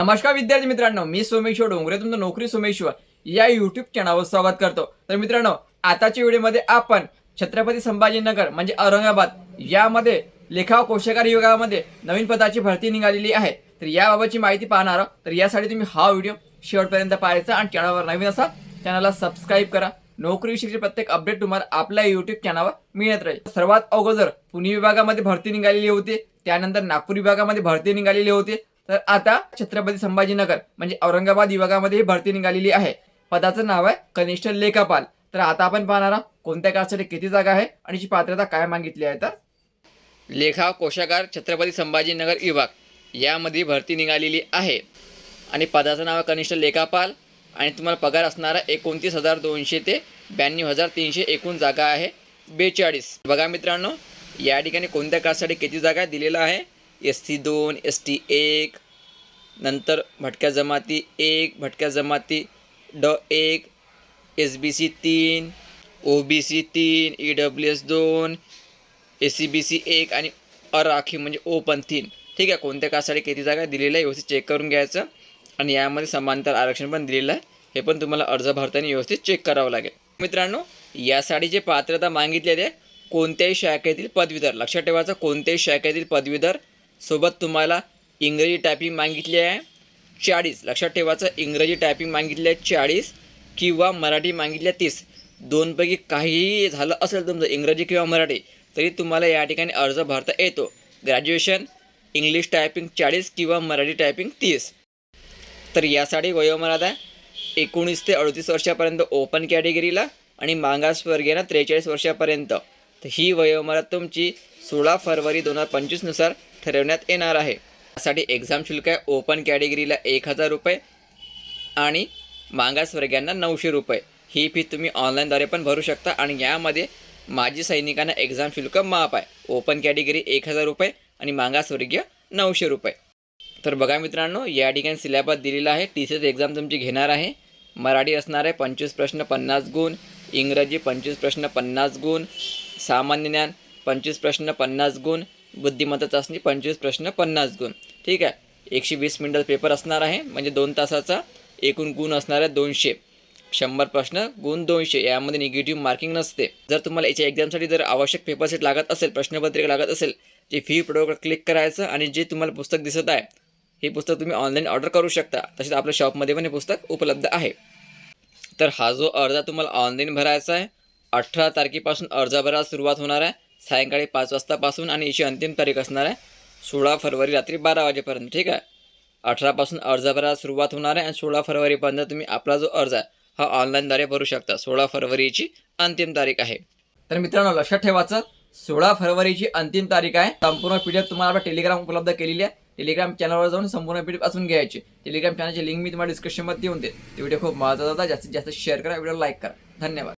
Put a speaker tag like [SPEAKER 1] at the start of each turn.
[SPEAKER 1] नमस्कार विद्यार्थी मित्रांनो मी सोमेश्वर डोंगरे तुमचं नोकरी सोमेश्वर या युट्यूब चॅनलवर स्वागत करतो. तर मित्रांनो आताच्या व्हिडिओमध्ये आपण छत्रपती संभाजीनगर म्हणजे औरंगाबाद यामध्ये लेखा व कोशकार विभागामध्ये नवीन पदाची भरती निघालेली आहे. तर याबाबतची माहिती पाहणार आहोत. तर यासाठी तुम्ही हा व्हिडिओ शेवटपर्यंत पाहायचा आणि चॅनलवर नवीन असाल चॅनलला सबस्क्राईब करा. नोकरीविषयीचे प्रत्येक अपडेट तुम्हाला आपल्या युट्यूब चॅनलवर मिळत राहील. सर्वात अगोदर पुणे विभागामध्ये भरती निघालेली होती. त्यानंतर नागपूर विभागामध्ये भरती निघालेली होती. तर आता छत्रपती संभाजीनगर म्हणजे औरंगाबाद विभागामध्ये ही भरती निघालेली आहे. पदाचं नाव आहे कनिष्ठ लेखापाल. तर आता आपण पाहणार आहोत कोणत्या काळासाठी किती जागा आहे आणि याची पात्रता काय मागितली आहे तर? लेखा कोशागार छत्रपती संभाजीनगर विभाग. यामध्ये भरती निघालेली आहे. आणि पदाचं नाव आहे कनिष्ठ लेखापाल. आणि तुम्हाला पगार असणारा एकोणतीस हजार दोनशे ते ब्याण्णव हजार तीनशे एकूण जागा आहे बेचाळीस. बघा मित्रांनो या ठिकाणी कोणत्या काळासाठी किती जागा दिलेला आहे? एस टी दोन एस टी एक नंतर भटक्या जमाती एक भटक्या जमाती ड एक एस बी सी तीन ओ बी सी तीन ई डब्ल्यू एस दोन ए सी बी सी एक आणि अराखी म्हणजे ओपन तीन. ठीक आहे कोणत्या कासाठी किती जागा दिलेल्या आहे व्यवस्थित चेक करून घ्यायचं. आणि यामध्ये समांतर आरक्षण पण दिलेलं आहे. हे पण तुम्हाला अर्ज भरताना व्यवस्थित चेक करावं लागेल. मित्रांनो यासाठी जे पात्रता मागितलेली आहे कोणत्याही शाखेतील पदवीधर लक्षात ठेवायचं कोणत्याही शाखेतील पदवीधर सोबत तुम्हाला इंग्रजी टायपिंग मागितली आहे. चाळीस लक्षात ठेवायचं इंग्रजी टायपिंग मागितली आहे चाळीस किंवा मराठी मागितली आहे तीस दोनपैकी काहीही झालं असेल तुमचं इंग्रजी किंवा मराठी तरी तुम्हाला या ठिकाणी अर्ज भरता येतो. ग्रॅज्युएशन इंग्लिश टायपिंग चाळीस किंवा मराठी टायपिंग तीस. तर यासाठी वयोमर्यादा एकोणीस ते अडतीस वर्षापर्यंत ओपन कॅटेगरीला आणि मागासवर्गीयांना त्रेचाळीस वर्षापर्यंत. तर ही वयोमर्यादा तुमची सोळा फरवरी दोन हजार पंचवीसनुसार ठरवण्यात येणार आहे. यासाठी एक्झाम शुल्क आहे ओपन कॅटेगरीला एक हजार रुपये आणि मागासवर्गीयांना नऊशे रुपये. ही फी तुम्ही ऑनलाईनद्वारे पण भरू शकता आणि यामध्ये माजी सैनिकांना एक्झाम शुल्क माफ आहे. ओपन कॅटेगरी एक हजार रुपये आणि मागासवर्गीय नऊशे रुपये. तर बघा मित्रांनो या ठिकाणी सिलेबस दिलेला आहे. टी सी एस एक्झाम तुमची घेणार आहे. मराठी असणार आहे पंचवीस प्रश्न पन्नास गुण इंग्रजी पंचवीस प्रश्न पन्नास गुण सामान्य ज्ञान पंचवीस प्रश्न पन्नास गुण बुद्धिमत्ता चाचणी पंचवीस प्रश्न पन्नास गुण. ठीक आहे? एकशे वीस मिनटाचा पेपर असणार आहे. म्हणजे दोन तासाचा एकूण गुण असणार आहे दोनशे. शंभर प्रश्न गुण दोनशे. यामध्ये निगेटिव्ह मार्किंग नसते. जर तुम्हाला याच्या एक्झामसाठी जर आवश्यक पेपर सेट लागत असेल प्रश्नपत्रिका लागत असेल जे फी प्रोडक्टवर क्लिक करायचं आणि जे तुम्हाला पुस्तक दिसत आहे हे पुस्तक तुम्ही ऑनलाईन ऑर्डर करू शकता. तसेच आपल्या शॉपमध्ये पण हे पुस्तक उपलब्ध आहे. तर हा जो अर्ज तुम्हाला ऑनलाईन भरायचा आहे अठरा तारखेपासून अर्ज भरायला सुरुवात होणार आहे. सायंकाळी पाच वाजतापासून आणि याची अंतिम तारीख असणार आहे सोळा फरवरी रात्री बारा वाजेपर्यंत ठीक आहे? अठरापासून अर्ज भरायला सुरुवात होणार आहे आणि सोळा फरवरीपर्यंत तुम्ही आपला जो अर्ज आहे हा ऑनलाईनद्वारे भरू शकता. सोळा फरवरीची अंतिम तारीख आहे. तर मित्रांनो लक्षात ठेवायचं सोळा फरवरीची अंतिम तारीख आहे. संपूर्ण पी डी एफ तुम्हाला आपल्या टेलिग्राम उपलब्ध केलेली आहे. टेलिग्राम चॅनलवर जाऊन संपूर्ण पी डी एफ असून घ्यायची टेलिग्राम चॅनलची लिंक मी तुम्हाला डिस्क्रिप्शनमध्ये देऊन दे ते व्हिडिओ खूप महत्त्वाचा होता. जास्तीत जास्त शेअर करा व्हिडिओ लाईक करा. धन्यवाद.